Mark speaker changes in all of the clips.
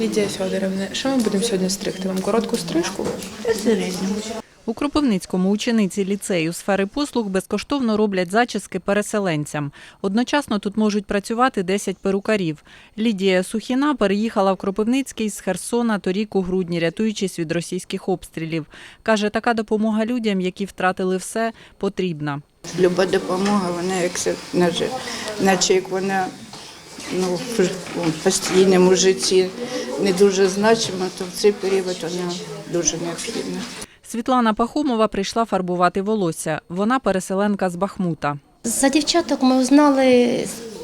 Speaker 1: Лідія Федорівна, що ми будемо сьогодні стригти? Вам коротку стрижку?
Speaker 2: Середньо.
Speaker 3: У Кропивницькому учениці ліцею сфери послуг безкоштовно роблять зачіски переселенцям. Одночасно тут можуть працювати 10 перукарів. Лідія Сухіна переїхала в Кропивницький з Херсона торік у грудні, рятуючись від російських обстрілів. Каже, така допомога людям, які втратили все, потрібна.
Speaker 2: Люба допомога, вона як се- наче, наче як вона ну, в у постійному житті не дуже значима, то в цей період вона дуже необхідна.
Speaker 3: Світлана Пахомова прийшла фарбувати волосся. Вона переселенка з Бахмута.
Speaker 4: За дівчаток ми узнали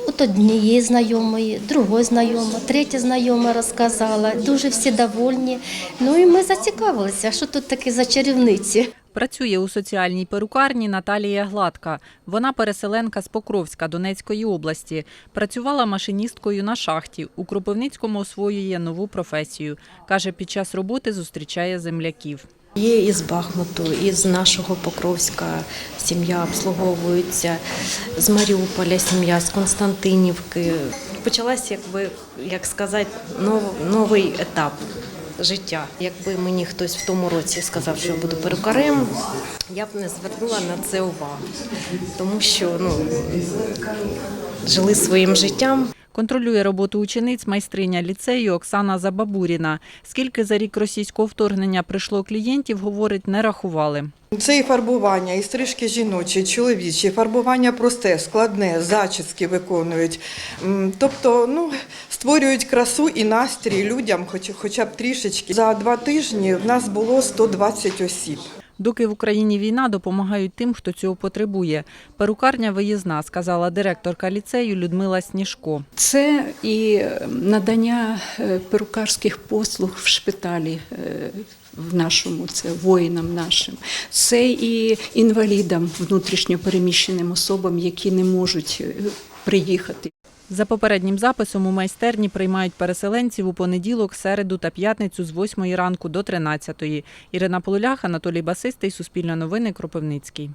Speaker 4: от однієї знайомої, другої знайомої, третя знайома розказала. Дуже всі довольні. Ну і ми зацікавилися, що тут таке за чарівниці.
Speaker 3: Працює у соціальній перукарні Наталія Гладка. Вона переселенка з Покровська Донецької області. Працювала машиністкою на шахті. У Кропивницькому освоює нову професію. Каже, під час роботи зустрічає земляків.
Speaker 5: Є із Бахмуту, із нашого Покровська сім'я обслуговується, з Маріуполя сім'я, з Константинівки. Почалась, якби як сказати, нов, новий етап життя. Якби мені хтось в тому році сказав, що я буду перукарем, я б не звернула на це увагу, тому що ну, жили своїм життям.
Speaker 3: Контролює роботу учениць майстриня ліцею Оксана Забабуріна. Скільки за рік російського вторгнення прийшло клієнтів, говорить, не рахували.
Speaker 6: Це і фарбування, і стрижки жіночі, чоловічі, фарбування просте, складне, зачіски виконують. Тобто, ну, створюють красу і настрій людям, хоч, хоча б трішечки. За два тижні в нас було 120 осіб.
Speaker 3: Доки в Україні війна, допомагають тим, хто цього потребує. Перукарня виїзна, сказала директорка ліцею Людмила Сніжко.
Speaker 7: Це і надання е, перукарських послуг в шпиталі е, в нашому, це воїнам нашим. Це і інвалідам, внутрішньо переміщеним особам, які не можуть е, приїхати.
Speaker 3: За попереднім записом у майстерні приймають переселенців у понеділок, середу та п'ятницю з 8 ранку до 13. Ірина Полулях, Анатолій Басистий, Суспільне новини, Кропивницький.